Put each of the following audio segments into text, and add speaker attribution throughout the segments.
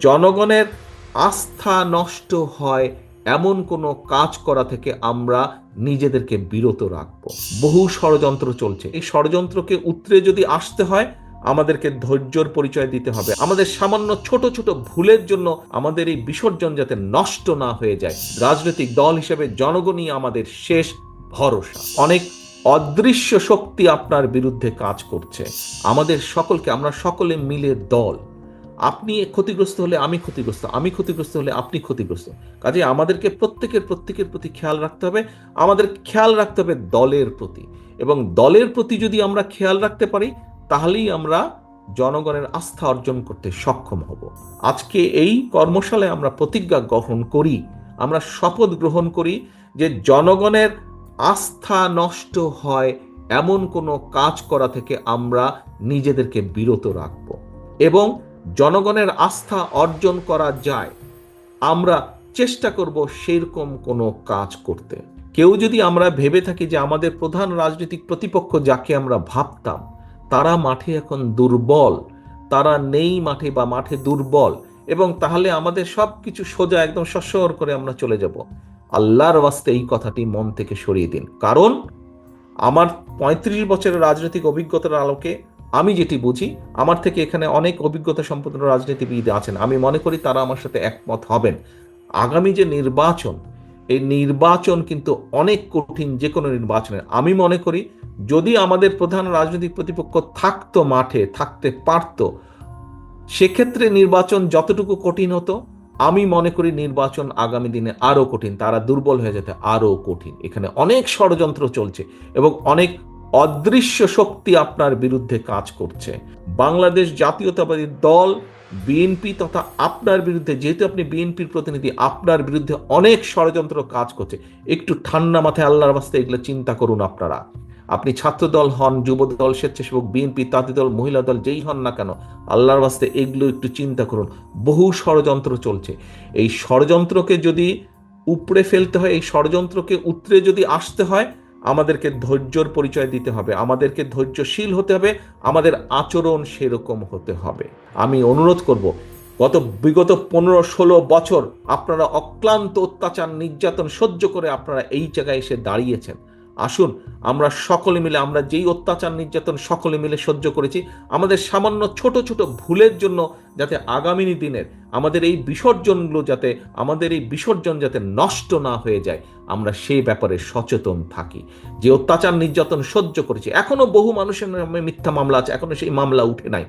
Speaker 1: জনগণের আস্থা নষ্ট হয় এমন কোনো কাজ করা থেকে আমরা নিজেদেরকে বিরত রাখব। বহু ষড়যন্ত্র চলছে। এই ষড়যন্ত্রকে উতরে যদি আসতে হয়, আমাদেরকে ধৈর্যর পরিচয় দিতে হবে। আমাদের সামান্য ছোট ছোট ভুলের জন্য আমাদের এই বিসর্জন যাতে নষ্ট না হয়ে যায়। রাজনৈতিক দল হিসেবে জনগণই আমাদের শেষ ভরসা। অনেক অদৃশ্য শক্তি আপনার বিরুদ্ধে কাজ করছে। আমাদের সকলকে, আমরা সকলে মিলে দল আপনি ক্ষতিগ্রস্ত হলে আমি ক্ষতিগ্রস্ত আমি ক্ষতিগ্রস্ত হলে আপনি ক্ষতিগ্রস্ত। কাজে আমাদেরকে প্রত্যেকের প্রত্যেকের প্রতি খেয়াল রাখতে হবে, আমাদের খেয়াল রাখতে হবে দলের প্রতি। এবং দলের প্রতি যদি আমরা খেয়াল রাখতে পারি, তাহলেই আমরা জনগণের আস্থা অর্জন করতে সক্ষম হব। আজকে এই কর্মশালায় আমরা প্রতিজ্ঞা গ্রহণ করি, আমরা শপথ গ্রহণ করি যে জনগণের আস্থা নষ্ট হয় এমন কোনো কাজ করা থেকে আমরা নিজেদেরকে বিরত রাখব। এবং জনগণের আস্থা অর্জন করা যায়, আমরা চেষ্টা করব সেরকম কোনো কাজ করতে। কেউ যদি আমরা ভেবে থাকি যে আমাদের প্রধান রাজনৈতিক প্রতিপক্ষ যাকে আমরা ভাবতাম, তারা মাঠে এখন দুর্বল, তারা নেই মাঠে বা মাঠে দুর্বল, এবং তাহলে আমাদের সব কিছু সোজা একদম সসর করে আমরা চলে যাব। আল্লাহর ওয়াস্তে এই কথাটি মন থেকে সরিয়ে দিন। কারণ, আমার পঁয়ত্রিশ বছরের রাজনৈতিক অভিজ্ঞতার আলোকে আমি যেটি বুঝি, আমার থেকে এখানে অনেক অভিজ্ঞতা সম্পন্ন রাজনীতিবিদ আছেন। আমি মনে করি তারা আমার সাথে একমত হবেন। আগামী যে নির্বাচন, এই নির্বাচন কিন্তু অনেক কঠিন যে কোনো নির্বাচনের। আমি মনে করি, যদি আমাদের প্রধান রাজনৈতিক প্রতিপক্ষ থাকতো মাঠে, থাকতে পারত, সেক্ষেত্রে নির্বাচন যতটুকু কঠিন হতো, আমি মনে করি নির্বাচন আগামী দিনে আরও কঠিন, তারা দুর্বল হয়ে যেতে আরও কঠিন। এখানে অনেক ষড়যন্ত্র চলছে এবং অনেক অদৃশ্য শক্তি আপনার বিরুদ্ধে কাজ করছে। বাংলাদেশ জাতীয়তাবাদী দল বিএনপি তথা আপনার বিরুদ্ধে, যেহেতু আপনি বিএনপির প্রতিনিধি, আপনার বিরুদ্ধে অনেক ষড়যন্ত্র কাজ করছে। একটু ঠান্ডা মাথায় আল্লাহর বাস্তে এগুলো চিন্তা করুন আপনারা। আপনি ছাত্র দল হন যুব দল স্বেচ্ছাসেবক বিএনপি তাঁতি দল মহিলা দল, যেই হন না কেন, আল্লাহর বাস্তে এগুলো একটু চিন্তা করুন। বহু ষড়যন্ত্র চলছে। এই ষড়যন্ত্রকে যদি উপড়ে ফেলতে হয়, এই ষড়যন্ত্রকে উতরে যদি আসতে হয় আমাদেরকে ধৈর্যর পরিচয় দিতে হবে, আমাদেরকে ধৈর্যশীল হতে হবে, আমাদের আচরণ সেরকম হতে হবে। আমি অনুরোধ করব, গত বিগত পনেরো ষোলো বছর আপনারা অক্লান্ত অত্যাচার, নির্যাতন সহ্য করে আপনারা এই জায়গায় এসে দাঁড়িয়েছেন। আসুন, আমরা সকলে মিলে, আমরা যেই অত্যাচার, নির্যাতন সকলে মিলে সহ্য করেছি, আমাদের সামান্য ছোট ছোট ভুলের জন্য যাতে আগামী দিনের আমাদের এই বিসর্জনগুলো যাতে, আমাদের এই বিসর্জন যাতে নষ্ট না হয়ে যায়, আমরা সেই ব্যাপারে সচেতন থাকি। যে অত্যাচার, নির্যাতন সহ্য করেছি, এখনও বহু মানুষের নামে মিথ্যা মামলা আছে, এখনও সেই মামলা উঠে নাই।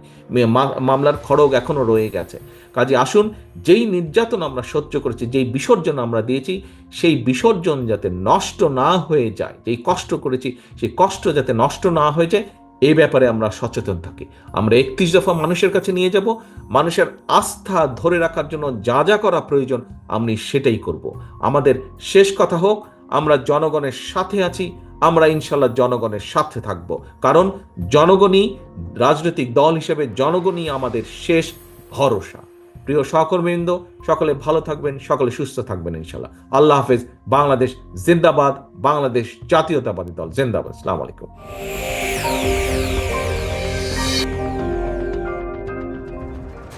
Speaker 1: মামলার খড়গ এখনও রয়ে গেছে। কাজে আসুন, যেই নির্যাতন আমরা সহ্য করেছি, যেই বিসর্জন আমরা দিয়েছি, সেই বিসর্জন যাতে নষ্ট না হয়ে যায়, যেই কষ্ট করেছি, সেই কষ্ট যাতে নষ্ট না হয়ে যায় এই ব্যাপারে আমরা সচেতন থাকি। আমরা একত্রিশ দফা মানুষের কাছে নিয়ে যাব। মানুষের আস্থা ধরে রাখার জন্য যা যা করা প্রয়োজন, আমি সেটাই করব। আমাদের শেষ কথা হোক, আমরা জনগণের সাথে আছি, আমরা ইনশাল্লাহ জনগণের সাথে থাকব। কারণ জনগণই রাজনৈতিক দল হিসেবে জনগণই আমাদের শেষ ভরসা। প্রিয় সহকর্মীবৃন্দ, সকলে ভালো থাকবেন, সকলে সুস্থ থাকবেন ইনশাল্লাহ আল্লাহ হাফেজ, বাংলাদেশ জিন্দাবাদ, বাংলাদেশ জাতীয়তাবাদী দল, জিন্দাবাদ। আসসালামু আলাইকুম।